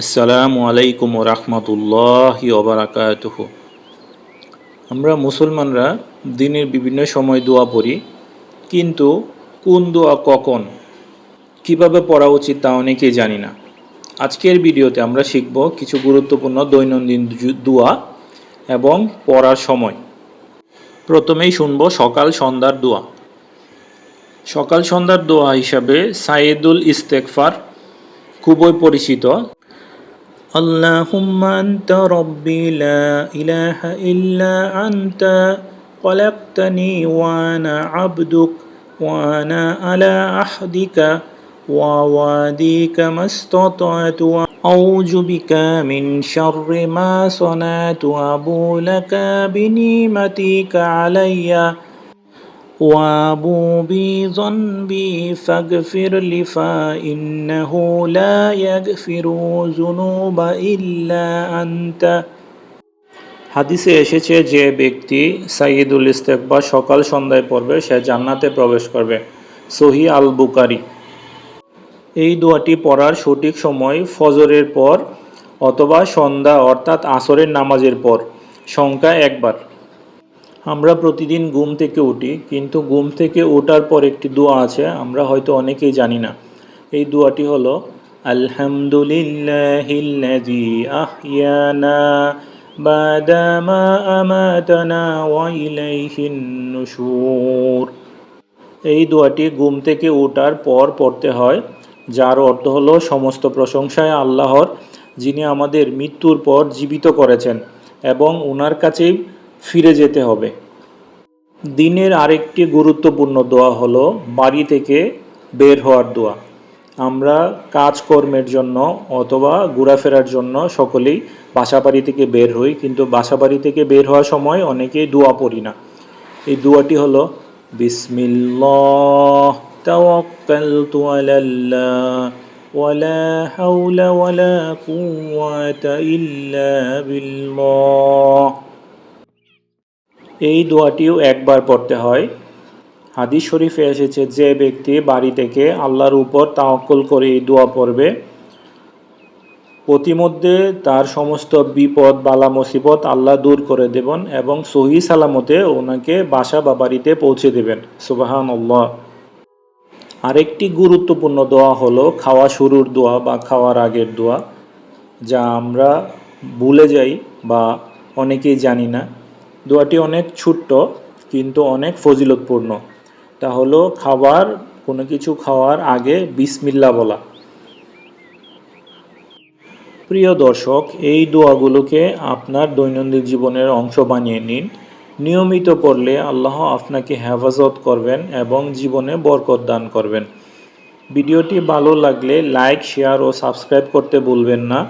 আসসালামু আলাইকুম রহমতুল্লাহ ওবরাকাতুহ আমরা মুসলমানরা দিনের বিভিন্ন সময় দোয়া পড়ি, কিন্তু কোন দোয়া কখন, কীভাবে পড়া উচিত তা অনেকেই জানি না। আজকের ভিডিওতে আমরা শিখব কিছু গুরুত্বপূর্ণ দৈনন্দিন দোয়া এবং পড়ার সময়। প্রথমেই শুনব সকাল সন্ধ্যার দোয়া। সকাল সন্ধ্যার দোয়া হিসাবে সাইদুল ইস্তেকফার খুবই পরিচিত। اللهم أنت ربي لا إله إلا أنت خلقتني وأنا عبدك وأنا على عهدك ووعدك ما استطعت. أعوذ بك من شر ما صنعت أبو لك بنعمتك عليّ. وابو بذنبي فاغفر لي فإنه لا يغفر الذنوب إلا أنت হাদিসে এসেছে যে ব্যক্তি সাইয়দুল ইস্তেকবা সকাল সন্ধ্যায় পড়বে সে জান্নাতে প্রবেশ করবে সহি আল বুকারি এই দোয়াটি পড়ার সঠিক সময় ফজরের পর অথবা সন্ধ্যা অর্থাৎ আসরের নামাজের পর সংখ্যা একবার আমরা প্রতিদিন ঘুম থেকে উঠি, কিন্তু ঘুম থেকে ওঠার পর একটি দোয়া আছে, আমরা হয়তো অনেকেই জানি না। এই দোয়াটি হলো নুশুর। এই দোয়াটি ঘুম থেকে ওঠার পর পড়তে হয়, যার অর্থ হলো সমস্ত প্রশংসায় আল্লাহর, যিনি আমাদের মৃত্যুর পর জীবিত করেছেন, এবং ওনার কাছেই ফিরে যেতে হবে। দিনের আরেকটি গুরুত্বপূর্ণ দোয়া হলো, বাড়ি থেকে বের হওয়ার দোয়া। আমরা কাজকর্মের জন্য অথবা ঘোরাফেরার জন্য সকলেই বাসা বাড়ি থেকে বের হই, কিন্তু বাসা বাড়ি থেকে বের হওয়ার সময় অনেকেই দোয়া পড়ি না। এই দোয়াটি হলো, বিসমিল্লাহ, তাওয়াক্কালতু আলাল্লাহ, ওয়ালা হাওলা ওয়ালা কুওয়াতা ইল্লা বিল্লাহ। এই দোয়াটিও একবার পড়তে হয়। হাদিস শরীফে এসেছে, যে ব্যক্তি বাড়ি থেকে আল্লাহর উপর তাওয়াক্কুল করে এই দোয়া পড়বে প্রতিমধ্যে তার সমস্ত বিপদ, বালা, মুসিবত আল্লাহ দূর করে দেবেন এবং সহি সালামতে ওনাকে বাসা বা বাড়িতে পৌঁছে দেবেন। সুবাহান আল্লাহ আরেকটি গুরুত্বপূর্ণ দোয়া হলো খাওয়া শুরুর দোয়া বা খাওয়ার আগের দোয়া, যা আমরা ভুলে যাই বা অনেকেই জানি না। দোয়াটি অনেক ছোট্ট, কিন্তু অনেক ফজিলতপূর্ণ। তা হলো খাবার কোনো কিছু খাওয়ার আগে বিসমিল্লা বলা। প্রিয় দর্শক, এই দোয়াগুলোকে আপনার দৈনন্দিন জীবনের অংশ বানিয়ে নিন। নিয়মিত পড়লে আল্লাহ আপনাকে হেফাজত করবেন এবং জীবনে বরকত দান করবেন। ভিডিওটি ভালো লাগলে লাইক, শেয়ার ও সাবস্ক্রাইব করতে ভুলবেন না।